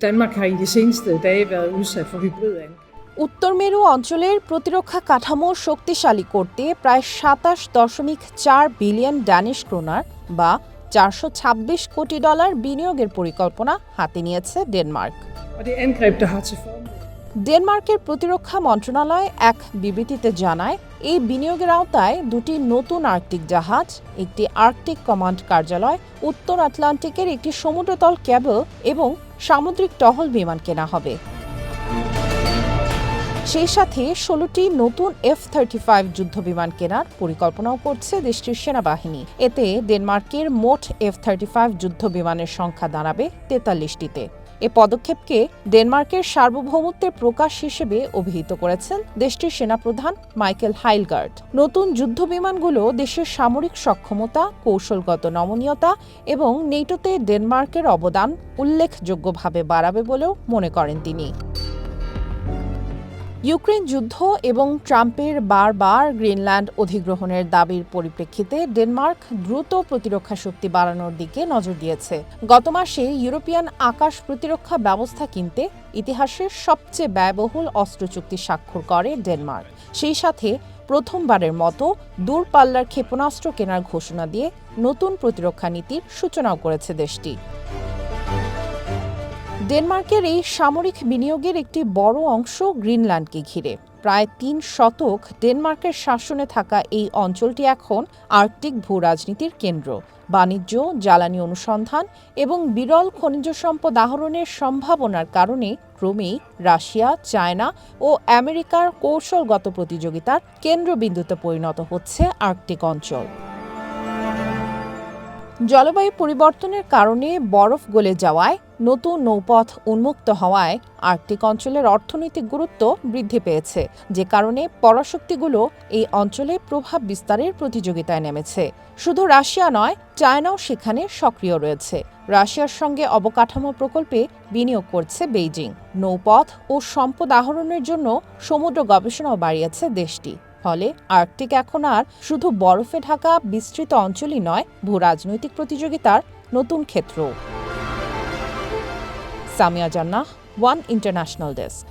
Danmark har i de seneste dage været udsat for hybridangreb. উত্তর মেরু অঞ্চলের প্রতিরক্ষা কাঠামো শক্তিশালী করতে প্রায় সাতাশ দশমিক চার বিলিয়ন ড্যানিশ ক্রোনার বা চারশো ছাব্বিশ কোটি ডলার বিনিয়োগের পরিকল্পনা হাতে নিয়েছে ডেনমার্ক ডেনমার্কের প্রতিরক্ষা মন্ত্রণালয় এক বিবৃতিতে জানায়, এই বিনিয়োগের আওতায় দুটি নতুন আর্কটিক জাহাজ, একটি আর্কটিক কমান্ড কার্যালয়, উত্তর আটলান্টিকের একটি সমুদ্রতল ক্যাবল এবং সামুদ্রিক টহল বিমান কেনা হবে। সেই সাথে ষোলোটি নতুন এফ থার্টি ফাইভ যুদ্ধবিমান কেনার পরিকল্পনাও করছে দেশটির সেনাবাহিনী। এতে ডেনমার্কের মোট এফ থার্টি ফাইভ যুদ্ধবিমানের সংখ্যা দাঁড়াবে তেতাল্লিশটিতে। এ পদক্ষেপকে ডেনমার্কের সার্বভৌমত্বের প্রকাশ হিসেবে অভিহিত করেছেন দেশটির সেনাপ্রধান মাইকেল হাইলগার্ড। নতুন যুদ্ধ বিমানগুলো দেশের সামরিক সক্ষমতা, কৌশলগত নমনীয়তা এবং নেটোতে ডেনমার্কের অবদান উল্লেখযোগ্যভাবে বাড়াবে বলেও মনে করেন তিনি। ইউক্রেন যুদ্ধ এবং ট্রাম্পের বারবার গ্রিনল্যান্ড অধিগ্রহণের দাবির পরিপ্রেক্ষিতে ডেনমার্ক দ্রুত প্রতিরক্ষা শক্তি বাড়ানোর দিকে নজর দিয়েছে। গত মাসে ইউরোপিয়ান আকাশ প্রতিরক্ষা ব্যবস্থা কিনতে ইতিহাসের সবচেয়ে ব্যয়বহুল অস্ত্র চুক্তি স্বাক্ষর করে ডেনমার্ক। সেই সাথে প্রথমবারের মতো দূরপাল্লার ক্ষেপণাস্ত্র কেনার ঘোষণা দিয়ে নতুন প্রতিরক্ষা নীতির সূচনাও করেছে দেশটি। ডেনমার্কের এই সামরিক বিনিয়োগের একটি বড় অংশ গ্রিনল্যান্ডকে ঘিরে। প্রায় তিন শতক ডেনমার্কের শাসনে থাকা এই অঞ্চলটি এখন আর্কটিক ভূ রাজনীতির কেন্দ্র। বাণিজ্য, জ্বালানি অনুসন্ধান এবং বিরল খনিজ সম্পদ আহরণের সম্ভাবনার কারণে ক্রমেই রাশিয়া, চায়না ও আমেরিকার কৌশলগত প্রতিযোগিতার কেন্দ্রবিন্দুতে পরিণত হচ্ছে আর্কটিক অঞ্চল। জলবায়ু পরিবর্তনের কারণে বরফ গলে যাওয়ায় নতুন নৌপথ উন্মুক্ত হওয়ায় আর্কটিক অঞ্চলের অর্থনৈতিক গুরুত্ব বৃদ্ধি পেয়েছে। যে কারণে পরাশক্তিগুলো এই অঞ্চলে প্রভাব বিস্তারের প্রতিযোগিতায় নেমেছে। শুধু রাশিয়া নয়, চায়নাও সেখানে সক্রিয় রয়েছে। রাশিয়ার সঙ্গে অবকাঠামো প্রকল্পে বিনিয়োগ করছে বেইজিং। নৌপথ ও সম্পদ আহরণের জন্য সমুদ্র গবেষণাও বাড়িয়েছে দেশটি। ফলে আর্কটিক এখন আর শুধু বরফে ঢাকা বিস্তৃত অঞ্চলই নয় ভূ রাজনৈতিক প্রতিযোগিতার নতুন ক্ষেত্র সামিয়া জান্নাহ ওয়ান ইন্টারন্যাশনাল ডেস্ক